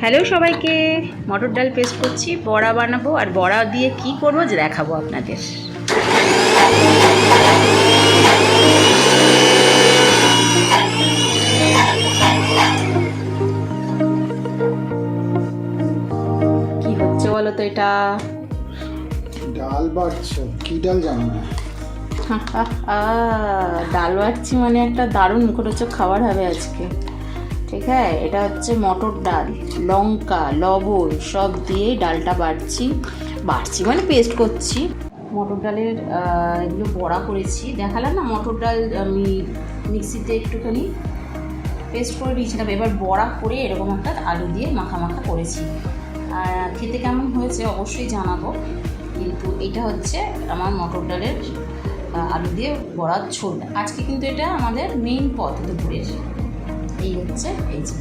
Hello সবাইকে মটর ডাল paste করছি বড়া বানাবো আর বড়া দিয়ে কি করব যে দেখাবো আপনাদের। কি হচ্ছে বলো তো এটা? ডাল বাড়ছো কি ডাল জানি না? ডাল বাড়ছি মানে একটা দারুণ মুখরোচক খাবার হবে আজকে। ঠিক আছে এটা হচ্ছে মটর ডাল, লঙ্কা, লবণ, সব দিয়ে ডালটা বাড়ছি বাড়ছি মানে পেস্ট করছি। মটর ডালের এগুলো বড়া করেছি। দেখালাম না মটর ডাল আমি মিক্সিতে একটুখানি পেস্ট করে দিয়েছিলাম। এবার বড়া করে এরকম একটা আলু দিয়ে মাখা মাখা করেছি। আর খেতে কেমন হয়েছে অবশ্যই জানাব। কিন্তু এটা হচ্ছে আমার মটর ডালের আলু দিয়ে বড়ার ঝোল। আজকে কিন্তু এটা আমাদের মেইন পথ দুপুরের। এই হচ্ছে এই যে